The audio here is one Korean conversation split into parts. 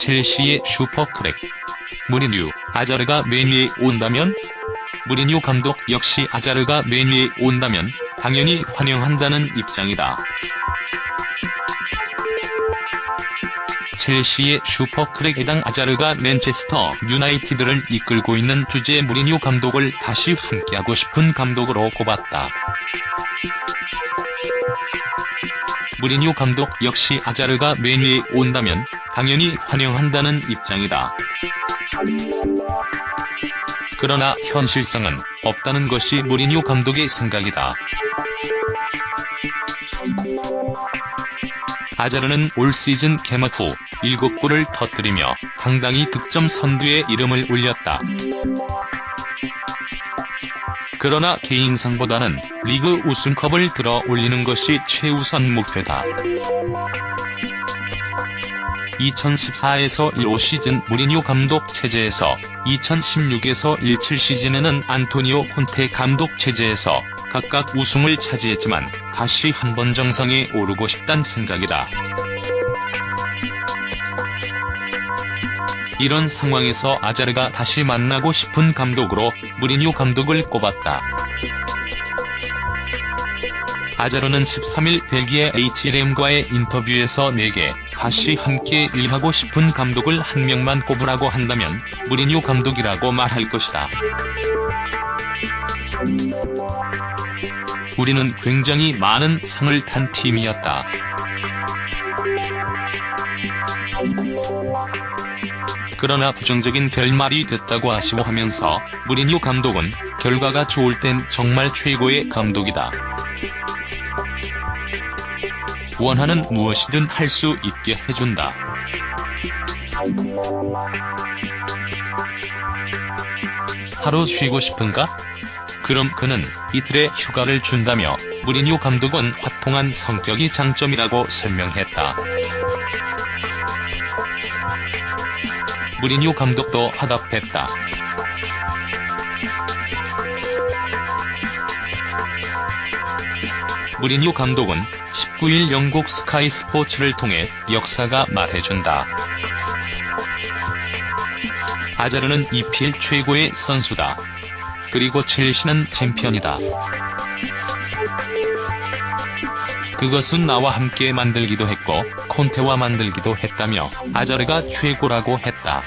첼시의 슈퍼크랙. 무리뉴, 아자르가 맨유에 온다면? 무리뉴 감독 역시 아자르가 맨유에 온다면 당연히 환영한다는 입장이다. 첼시의 슈퍼크랙 해당 아자르가 맨체스터 유나이티드를 이끌고 있는 주제 무리뉴 감독을 다시 함께하고 싶은 감독으로 꼽았다. 무리뉴 감독 역시 아자르가 맨유에 온다면 당연히 환영한다는 입장이다. 그러나 현실성은 없다는 것이 무리뉴 감독의 생각이다. 아자르는 올 시즌 개막 후 7골을 터뜨리며 당당히 득점 선두에 이름을 올렸다. 그러나 개인상보다는 리그 우승컵을 들어 올리는 것이 최우선 목표다. 2014에서 15 시즌 무리뉴 감독 체제에서 2016에서 17 시즌에는 안토니오 콘테 감독 체제에서 각각 우승을 차지했지만 다시 한번 정상에 오르고 싶단 생각이다. 이런 상황에서 아자르가 다시 만나고 싶은 감독으로 무리뉴 감독을 꼽았다. 아자르는 13일 벨기에 HLM과의 인터뷰에서 내게 다시 함께 일하고 싶은 감독을 한 명만 꼽으라고 한다면 무리뉴 감독이라고 말할 것이다. 우리는 굉장히 많은 상을 탄 팀이었다. 그러나 부정적인 결말이 됐다고 아쉬워하면서 무리뉴 감독은 결과가 좋을 땐 정말 최고의 감독이다. 원하는 무엇이든 할 수 있게 해준다. 하루 쉬고 싶은가? 그럼 그는 이틀의 휴가를 준다며 무리뉴 감독은 화통한 성격이 장점이라고 설명했다. 무리뉴 감독도 화답했다. 무리뉴 감독은 19일 영국 스카이 스포츠를 통해 역사가 말해준다. 아자르는 EPL 최고의 선수다. 그리고 첼시는 챔피언이다. 그것은 나와 함께 만들기도 했고 콘테와 만들기도 했다며 아자르가 최고라고 했다.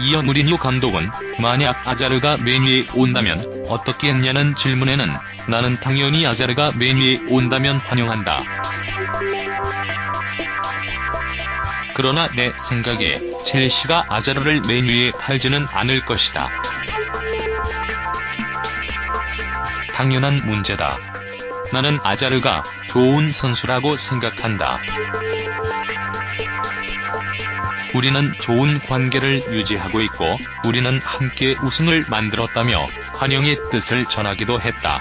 이어 무리뉴 감독은 만약 아자르가 맨유에 온다면 어떻게 했냐는 질문에는 나는 당연히 아자르가 맨유에 온다면 환영한다. 그러나 내 생각에 첼시가 아자르를 맨유에 팔지는 않을 것이다. 당연한 문제다. 나는 아자르가 좋은 선수라고 생각한다. 우리는 좋은 관계를 유지하고 있고 우리는 함께 우승을 만들었다며 환영의 뜻을 전하기도 했다.